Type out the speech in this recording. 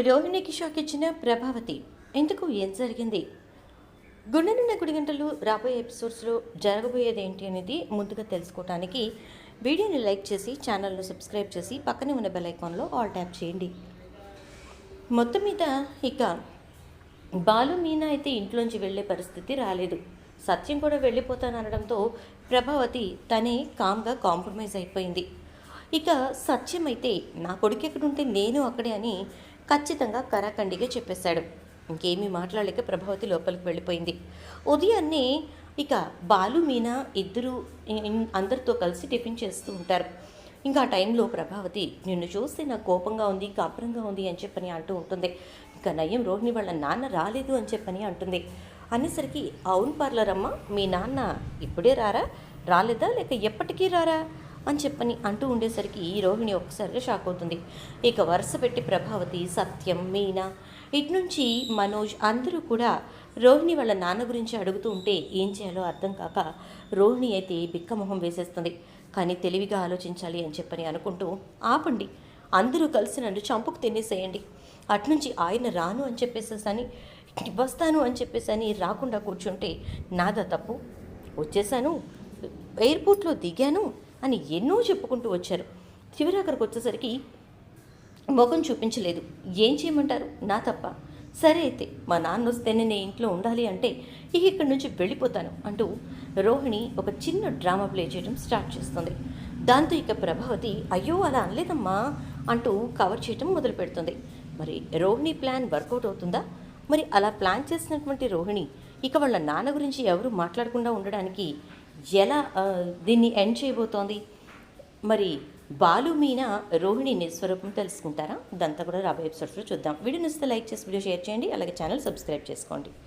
రోహిణికి shock ఇచ్చిన ప్రభావతి ఇంతకు ఏం జరిగింది? గుండె నిండా గుడి గంటలు రాబోయే ఎపిసోడ్స్లో జరగబోయేది ఏంటి అనేది ముందుగా తెలుసుకోవడానికి వీడియోని లైక్ చేసి ఛానల్ను సబ్స్క్రైబ్ చేసి పక్కనే ఉన్న బెల్ ఐకాన్లో ఆల్ ట్యాప్ చేయండి. మొత్తం మీద ఇక బాలు మీనా అయితే ఇంట్లోంచి వెళ్ళే పరిస్థితి రాలేదు. సత్యం కూడా వెళ్ళిపోతాననడంతో ప్రభావతి తనే కామ్గా కాంప్రమైజ్ అయిపోయింది. ఇక సత్యం అయితే నా కొడుకు ఎక్కడుంటే నేను అక్కడే అని ఖచ్చితంగా కరాఖండిగా చెప్పేశాడు. ఇంకేమీ మాట్లాడలేక ప్రభావతి లోపలికి వెళ్ళిపోయింది. ఉదయాన్నే ఇక బాలు మీనా ఇద్దరు అందరితో కలిసి టిఫిన్ చేస్తూ ఉంటారు. ఇంకా ఆ టైంలో ప్రభావతి నిన్ను చూస్తే నాకు కోపంగా ఉంది కాపురంగా ఉంది అని చెప్పని అంటూ ఉంటుంది. ఇంకా నయం రోహిణి వాళ్ళ నాన్న రాలేదు అని చెప్పని అంటుంది. అనేసరికి అవును పార్లరమ్మ మీ నాన్న ఇప్పుడే రారా? రాలేదా? లేక ఎప్పటికీ రారా? అని చెప్పని అంటూ ఉండేసరికి ఈ రోహిణి ఒక్కసారిగా షాక్ అవుతుంది. ఇక వరుస పెట్టి ప్రభావతి సత్యం మీనా ఇటు నుంచి మనోజ్ అందరూ కూడా రోహిణి వాళ్ళ నాన్న గురించి అడుగుతూ ఉంటే ఏం చేయాలో అర్థం కాక రోహిణి అయితే బిక్కమొహం వేసేస్తుంది. కానీ తెలివిగా ఆలోచించాలి అని చెప్పని అనుకుంటూ ఆపండి అందరూ కలిసి నన్ను చంపుకు తినేసేయండి. అట్నుంచి ఆయన రాను అని చెప్పేసేసని వస్తాను అని చెప్పేసని రాకుండా కూర్చుంటే నాదా తప్పు? వచ్చేసాను ఎయిర్పోర్ట్లో దిగాను అని ఎన్నో చెప్పుకుంటూ వచ్చారు. చివరి అక్కడికి వచ్చేసరికి ముఖం చూపించలేదు. ఏం చేయమంటారు? నా తప్ప. సరే అయితే మా నాన్న వస్తేనే నేను ఇంట్లో ఉండాలి అంటే ఇక ఇక్కడి నుంచి వెళ్ళిపోతాను అంటూ రోహిణి ఒక చిన్న డ్రామా ప్లే చేయడం స్టార్ట్ చేస్తుంది. దాంతో ఇక ప్రభావతి అయ్యో అలా అనలేదమ్మా అంటూ కవర్ చేయడం మొదలు పెడుతుంది. మరి రోహిణి ప్లాన్ వర్కౌట్ అవుతుందా? మరి అలా ప్లాన్ చేసినటువంటి రోహిణి ఇక వాళ్ళ నాన్న గురించి ఎవరు మాట్లాడకుండా ఉండడానికి ఎలా దీన్ని ఎండ్ చేయబోతోంది? మరి బాలు మీన రోహిణి నిస్వరూపం తెలుసుకుంటారా? ఇదంతా కూడా రాబోయే ఎపిసోడ్స్లో చూద్దాం. వీడియో నచ్చితే లైక్ చేసి వీడియో షేర్ చేయండి. అలాగే ఛానల్ సబ్స్క్రైబ్ చేసుకోండి.